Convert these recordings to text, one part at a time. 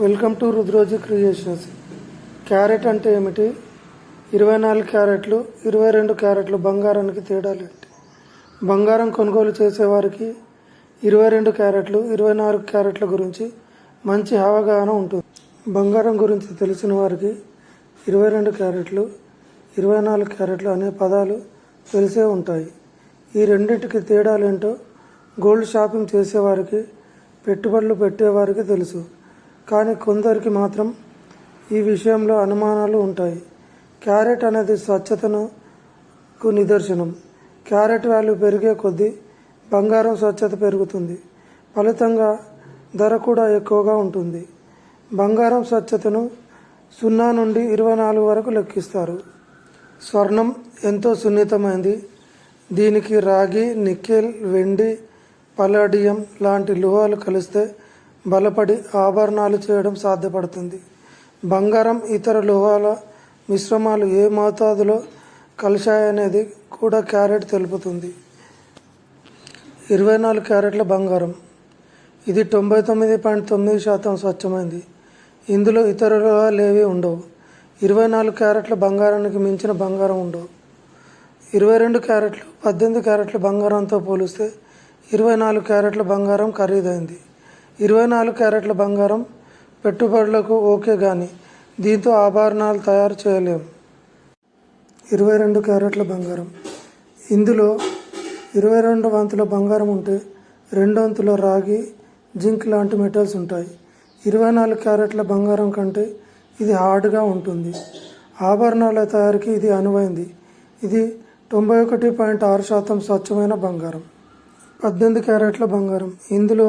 Welcome to Rudroju creations. Carat అంటే ఏమిటి? ఇరవై నాలుగు క్యారెట్లు ఇరవై రెండు క్యారెట్లు బంగారానికి తేడాలు ఏంటి బంగారం కొనుగోలు చేసేవారికి ఇరవై రెండు క్యారెట్లు ఇరవై నాలుగు క్యారెట్ల గురించి మంచి అవగాహన ఉంటుంది. బంగారం గురించి తెలిసిన వారికి ఇరవై రెండు క్యారెట్లు ఇరవై నాలుగు క్యారెట్లు అనే పదాలు తెలిసే ఉంటాయి. ఈ రెండింటికి తేడాలు ఏంటో గోల్డ్ షాపింగ్ చేసేవారికి పెట్టుబడులు పెట్టేవారికి తెలుసు. కానీ కొందరికి మాత్రం ఈ విషయంలో అనుమానాలు ఉంటాయి. క్యారెట్ అనేది స్వచ్ఛతకు నిదర్శనం. క్యారెట్ వాల్యూ పెరిగే కొద్దీ బంగారం స్వచ్ఛత పెరుగుతుంది. ఫలితంగా ధర కూడా ఎక్కువగా ఉంటుంది. బంగారం స్వచ్ఛతను సున్నా నుండి ఇరవై నాలుగు వరకు లెక్కిస్తారు. స్వర్ణం ఎంతో సున్నితమైంది. దీనికి రాగి నికెల్ వెండి పలాడియం లాంటి లోహాలు కలిస్తే బలపడి ఆభరణాలు చేయడం సాధ్యపడుతుంది. బంగారం ఇతర లోహాల మిశ్రమాలు ఏ మోతాదులో కలిశాయనేది కూడా క్యారెట్ తెలుపుతుంది. ఇరవై నాలుగు క్యారెట్ల బంగారం. ఇది తొంభై తొమ్మిది పాయింట్ తొమ్మిది శాతం స్వచ్ఛమైంది. ఇందులో ఇతర లోహాలు ఏవి ఉండవు. ఇరవై నాలుగు క్యారెట్ల బంగారానికి మించిన బంగారం ఉండవు. ఇరవై రెండు క్యారెట్లు పద్దెనిమిది క్యారెట్ల బంగారంతో పోలిస్తే ఇరవై నాలుగు క్యారెట్ల బంగారం ఖరీదైంది. ఇరవై నాలుగు క్యారెట్ల బంగారం పెట్టుబడులకు ఓకే కానీ దీంతో ఆభరణాలు తయారు చేయలేము ఇరవై రెండు క్యారెట్ల బంగారం. ఇందులో ఇరవై రెండు వంతుల బంగారం ఉంటే రెండు వంతుల రాగి జింక్ లాంటి మెటల్స్ ఉంటాయి. ఇరవై నాలుగు క్యారెట్ల బంగారం కంటే ఇది హార్డ్గా ఉంటుంది. ఆభరణాల తయారీకి ఇది అనువైంది. ఇది తొంభై ఒకటి పాయింట్ ఆరు శాతం స్వచ్ఛమైన బంగారం. పద్దెనిమిది క్యారెట్ల బంగారం. ఇందులో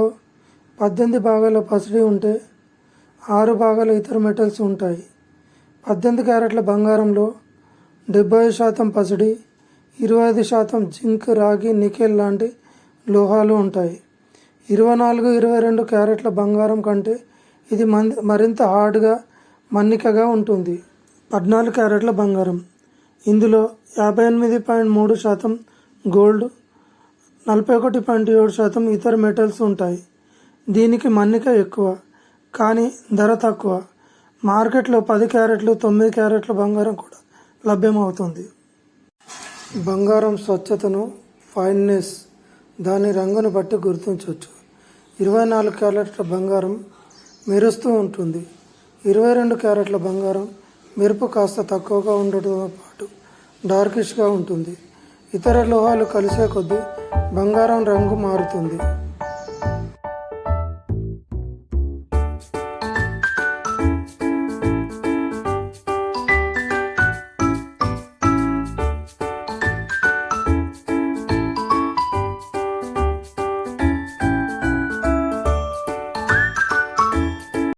పద్దెనిమిది భాగాల పసిడి ఉంటే ఆరు భాగాల ఇతర మెటల్స్ ఉంటాయి. పద్దెనిమిది క్యారెట్ల బంగారంలో డెబ్బై శాతం పసిడి ఇరవై ఐదు శాతం జింక్ రాగి నికెల్ లాంటి లోహాలు ఉంటాయి. ఇరవై నాలుగు ఇరవై రెండు క్యారెట్ల బంగారం కంటే ఇది మరింత హార్డ్గా మన్నికగా ఉంటుంది. పద్నాలుగు క్యారెట్ల బంగారం. ఇందులో యాభై ఎనిమిది పాయింట్ మూడు శాతం గోల్డ్ నలభై ఒకటి పాయింట్ ఏడు శాతం ఇతర మెటల్స్ ఉంటాయి. దీనికి మన్నిక ఎక్కువ కానీ ధర తక్కువ. మార్కెట్లో పది క్యారెట్లు తొమ్మిది క్యారెట్ల బంగారం కూడా లభ్యమవుతుంది. బంగారం స్వచ్ఛతను ఫైన్నెస్ దాని రంగును బట్టి గుర్తించవచ్చు. ఇరవై నాలుగు క్యారెట్ల బంగారం మెరుస్తూ ఉంటుంది. ఇరవై రెండు క్యారెట్ల బంగారం మెరుపు కాస్త తక్కువగా ఉండటంతో పాటు డార్కిష్గా ఉంటుంది. ఇతర లోహాలు కలిసే కొద్దీ బంగారం రంగు మారుతుంది.